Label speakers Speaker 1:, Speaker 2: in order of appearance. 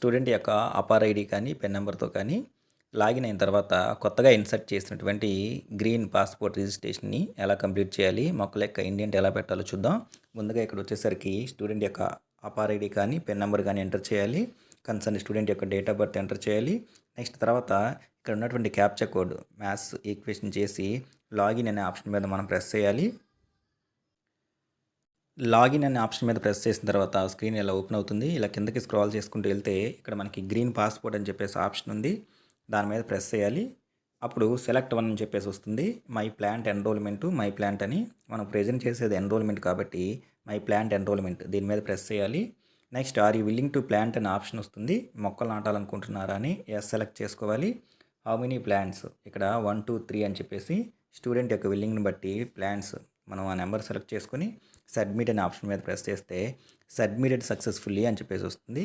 Speaker 1: Student యొక్క APAAR ID కానీ pen నెంబర్తో కానీ లాగిన్ అయిన తర్వాత కొత్తగా ఇన్సర్ట్ చేసినటువంటి గ్రీన్ పాస్పోర్ట్ రిజిస్ట్రేషన్ని ఎలా కంప్లీట్ చేయాలి మొక్కల యొక్క ఇండియంట్ ఎలా పెట్టాలో చూద్దాం. ముందుగా ఇక్కడ వచ్చేసరికి స్టూడెంట్ యొక్క అపార్ ఐడి కానీ పెన్ నెంబర్ కానీ ఎంటర్ చేయాలి. కన్సర్న్ స్టూడెంట్ యొక్క డేట్ ఆఫ్ బర్త్ ఎంటర్ చేయాలి. నెక్స్ట్ తర్వాత ఇక్కడ ఉన్నటువంటి క్యాప్చా కోడ్ మ్యాథ్స్ ఈక్వేషన్ చేసి లాగిన్ అనే ఆప్షన్ మీద మనం ప్రెస్ చేయాలి. లాగిన్ అనే ఆప్షన్ మీద ప్రెస్ చేసిన తర్వాత స్క్రీన్ ఇలా ఓపెన్ అవుతుంది ఇలా కిందకి స్క్రాల్ చేసుకుంటూ వెళ్తే ఇక్కడ మనకి గ్రీన్ పాస్పోర్ట్ అని చెప్పేసి ఆప్షన్ ఉంది. దాని మీద ప్రెస్ చేయాలి. అప్పుడు సెలెక్ట్ వన్ అని చెప్పేసి వస్తుంది. My plant enrolment my plant అని. మనం ప్రజెంట్ చేసేది ఎన్రోల్మెంట్ కాబట్టి మై ప్లాంట్ ఎన్రోల్మెంట్ దీని మీద ప్రెస్ చేయాలి. Next are you willing to plant అనే ఆప్షన్ వస్తుంది. మొక్కలు నాటాలనుకుంటున్నారా అని ఎస్ సెలెక్ట్ చేసుకోవాలి. How many plants? ఇక్కడ వన్ టూ త్రీ అని చెప్పేసి స్టూడెంట్ యొక్క విల్లింగ్ని బట్టి ప్లాంట్స్ మనం ఆ నెంబర్ సెలెక్ట్ చేసుకొని సబ్మిట్ అనే ఆప్షన్ మీద ప్రెస్ చేస్తే సబ్మిటెడ్ సక్సెస్ఫుల్లీ అని చెప్పేసి వస్తుంది.